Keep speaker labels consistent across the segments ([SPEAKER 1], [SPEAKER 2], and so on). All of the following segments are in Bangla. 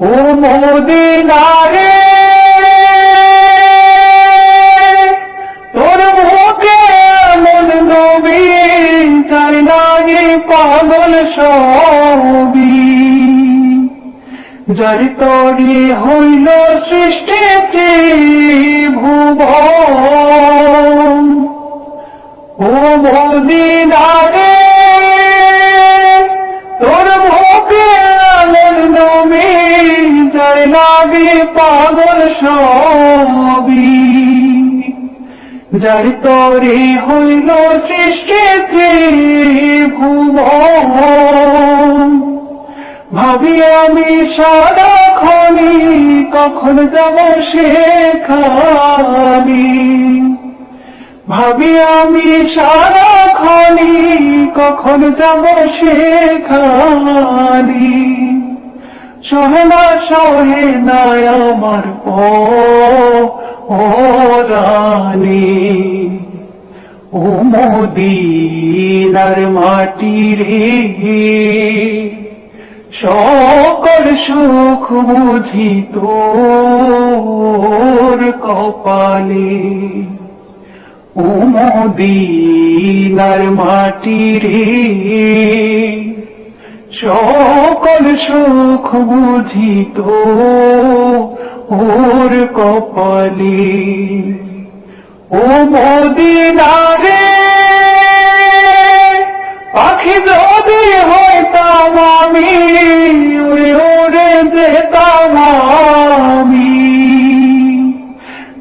[SPEAKER 1] ও মদিনারে তোর মুখে মন নবী চাই লাগে পাগল সবই যার তরি হইল সৃষ্টি ভুবন ও মদিনারে লাগে পাগল সবি যার তরে হইল সৃষ্টি ভুবন ভাবি আমি সারা খনি কখন যাব সেখানি। ভাবি আমি সারা খনি কখন যাব সেখানি। সহনা সহে নাই আমার পরানি ও মদিনার মাটি রে সকল সুখ বুঝি তোর কপালে। ও মদিনার মাটি রে সকল সুখ বুঝি তোর কপালে। ও মদিনারে, পাখি যদি হইতাম আমি উড়ে উড়ে যেতাম আমি।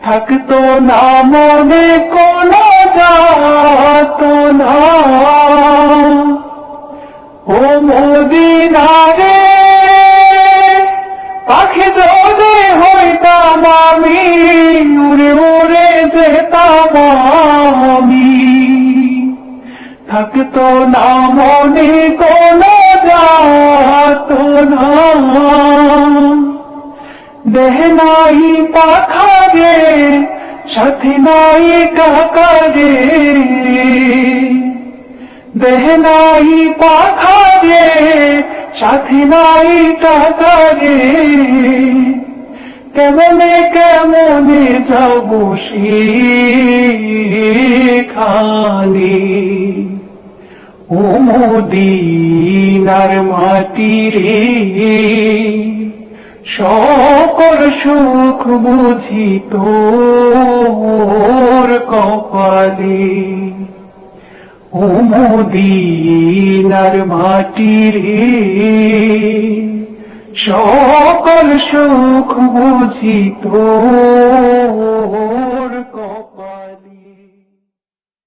[SPEAKER 1] থাকতো না মনে যেতাম আমি। থাকতো না মনে কোনো যাত না। দেহ নাই পাখা রে সাথে নাই কাকা রে দেহ নাই পাখা রে সাথে নাই কাকা রে কেমনে কেমনে যাব খালি? ও মদিনার মাটি রে, সকল সুখ বুঝি তোর কপালে। ও মদিনার মাটি রে সকল সুখ বুঝি তোর